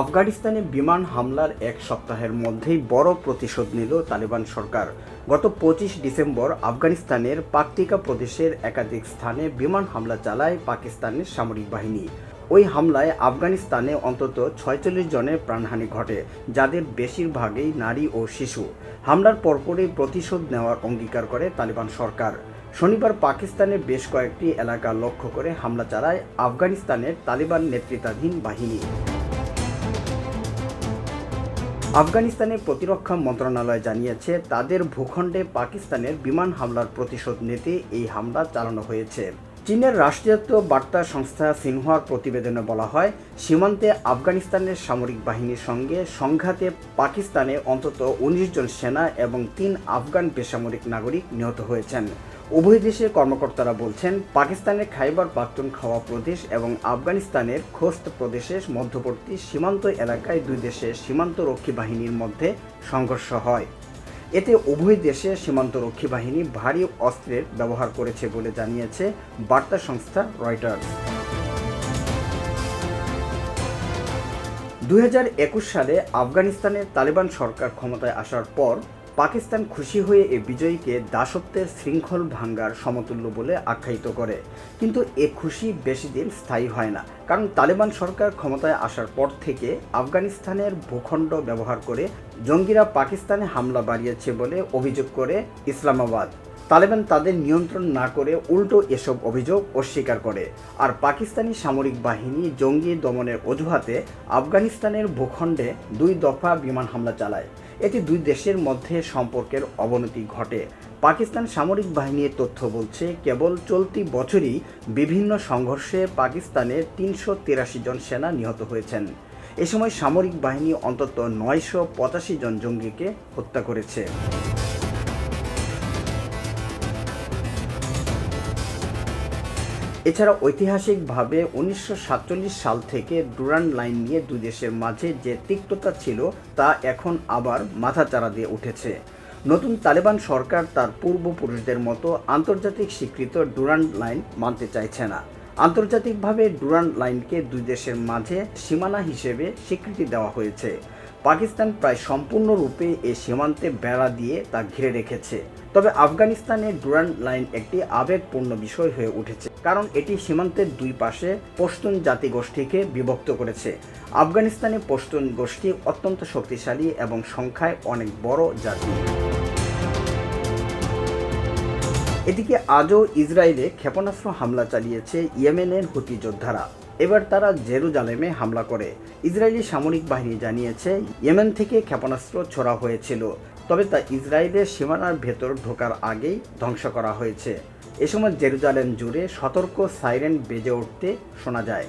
আফগানিস্তানে বিমান হামলার এক সপ্তাহের মধ্যেই বড় প্রতিশোধ নিল তালিবান সরকার। গত পঁচিশ ডিসেম্বর আফগানিস্তানের পাকটিকা প্রদেশের একাধিক স্থানে বিমান হামলা চালায় পাকিস্তানের সামরিক বাহিনী। ওই হামলায় আফগানিস্তানে অন্তত ছয়চল্লিশ জনের প্রাণহানি ঘটে, যাদের বেশিরভাগই নারী ও শিশু। হামলার পরপরই প্রতিশোধ নেওয়ার অঙ্গীকার করে তালিবান সরকার। শনিবার পাকিস্তানের বেশ কয়েকটি এলাকা লক্ষ্য করে হামলা চালায় আফগানিস্তানের তালিবান নেতৃত্বাধীন বাহিনী। আফগানিস্তানের প্রতিরক্ষা মন্ত্রণালয় জানিয়েছে, তাদের ভূখণ্ডে পাকিস্তানের বিমান হামলার প্রতিশোধ নিতে এই হামলা চালানো হয়েছে। চীনের রাষ্ট্রীয়ত্ব বার্তা সংস্থা সিনহুয়ার প্রতিবেদনে বলা হয়, সীমান্তে আফগানিস্তানের সামরিক বাহিনীর সঙ্গে সংঘাতে পাকিস্তানে অন্তত উনিশ জন সেনা এবং তিন আফগান বেসামরিক নাগরিক নিহত হয়েছেন। উভয় দেশের কর্মকর্তারা বলছেন, পাকিস্তানের খাইবার পাখতুনখাওয়া প্রদেশ এবং আফগানিস্তানের খোস্ত প্রদেশের মধ্যবর্তী সীমান্ত এলাকায় দুই দেশের সীমান্তরক্ষী বাহিনীর মধ্যে সংঘর্ষ হয়। এতে উভয় দেশের সীমান্তরক্ষী বাহিনী ভারী অস্ত্রের ব্যবহার করেছে বলে জানিয়েছে বার্তা সংস্থা রয়টার্স। দুই হাজার একুশ সালে আফগানিস্তানের তালেবান সরকার ক্ষমতায় আসার পর পাকিস্তান খুশি হয়ে এ বিজয়ীকে দাসত্বের শৃঙ্খল ভাঙ্গার সমতুল্য বলে আখ্যায়িত করে। কিন্তু এ খুশি বেশি দিন স্থায়ী হয় না, কারণ তালেবান সরকার ক্ষমতায় আসার পর থেকে আফগানিস্তানের ভূখণ্ড ব্যবহার করে জঙ্গিরা পাকিস্তানে হামলা বাড়িয়েছে বলে অভিযোগ করে ইসলামাবাদ। তালেবান তাদের নিয়ন্ত্রণ না করে উল্টো এসব অভিযোগ অস্বীকার করে। আর পাকিস্তানি সামরিক বাহিনী জঙ্গি দমনের অজুহাতে আফগানিস্তানের ভূখণ্ডে দুই দফা বিমান হামলা চালায়। এতে দুই দেশের মধ্যে সম্পর্কের অবনতি ঘটে। পাকিস্তান সামরিক বাহিনীর তথ্য বলছে, কেবল চলতি বছরই বিভিন্ন সংঘর্ষে পাকিস্তানের তিনশো তিরাশি জন সেনা নিহত হয়েছেন। এ সময় সামরিক বাহিনী অন্তত নয়শো পঁচাশি জন জঙ্গিকে হত্যা করেছে। এছাড়া ঐতিহাসিকভাবে উনিশশো সাতচল্লিশ সাল থেকে ডুরান লাইন নিয়ে দুই দেশের মাঝে যে তিক্ততা ছিল, তা এখন আবার মাথাচাড়া দিয়ে উঠেছে। নতুন তালেবান সরকার তার পূর্বপুরুষদের মতো আন্তর্জাতিক স্বীকৃত ডুরান লাইন মানতে চাইছে না। আন্তর্জাতিকভাবে ডুরান লাইনকে দুই দেশের মাঝে সীমানা হিসেবে স্বীকৃতি দেওয়া হয়েছে। পাকিস্তান প্রায় সম্পূর্ণরূপে এ সীমান্তে বেড়া দিয়ে তা ঘিরে রেখেছে। তবে আফগানিস্তানে ডুরান লাইন একটি আবেগপূর্ণ বিষয় হয়ে উঠেছে, কারণ এটি সীমান্তের দুই পাশে পশতুন জাতিগোষ্ঠীকে বিভক্ত করেছে। আফগানিস্তানে পশতুন গোষ্ঠী অত্যন্ত শক্তিশালী এবং সংখ্যায় অনেক বড় জাতি। এদিকে আজও ইসরায়েলে ক্ষেপণাস্ত্র হামলা চালিয়েছে ইয়েমেনের হুতি যোদ্ধারা। এবার তারা জেরুজালেমে হামলা করে। ইসরায়েলি সামরিক বাহিনী জানিয়েছে, ইয়েমেন থেকে ক্ষেপণাস্ত্র ছোড়া হয়েছিল, তবে তা ইসরায়েলের সীমানার ভেতর ঢোকার আগেই ধ্বংস করা হয়েছে। এ সময় জেরুজালেম জুড়ে সতর্ক সাইরেন বেজে উঠতে শোনা যায়।